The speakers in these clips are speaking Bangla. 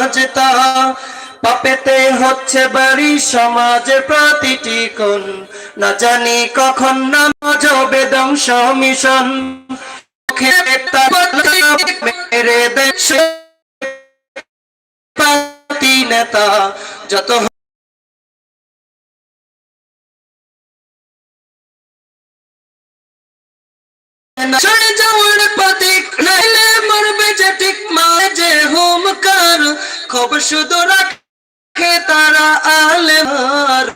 বাজতা পাপেতে হচ্ছে বাড়ি, সমাজের প্রতিটি কোণ। না জানি কখন নামাজ ধ্বংস মিশন। মেরে দেশে নেতা। যত চলে যাওয়ার পথে খবর শুধু রাখে তারা আলে মার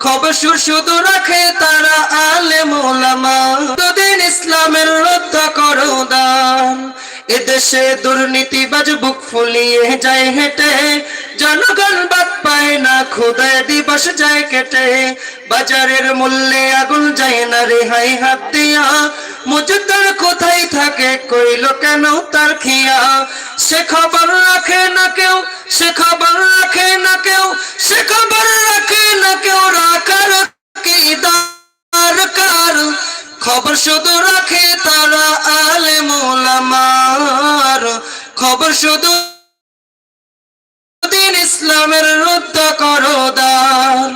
খবর শুধু রাখে তারা আলে মোলামা দিন ইসলামের রুদ্ধ করো দান এদেশে দুর্নীতিবাজ বুক ফুলিয়ে যায় হেঁটে। জনগণ পায় না, খুদায় দিবস যায় কেটে। বাজারের মূল্যে আগুন যায় না রেহাই হাত দিয়া। মজুদার কোথায় থাকে, কইল কেন তার খিয়া। সে খবর রাখে না কেউ, সে খবর রাখে না কেউ, সে খবর রাখে না কেউ, রাখার কি দরকার? খবর শুধু রাখে তারা আলে মোলামার খবর শুধু ইসলামের রুদ্ধ করো দান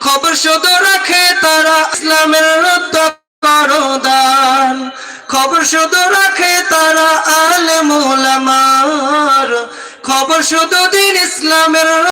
খবর শুধু রাখে তারা ইসলামের রুদ্ধ করো দান খবর শুধু রাখে তারা আলে মোলামার খবর শুধু দিন ইসলামের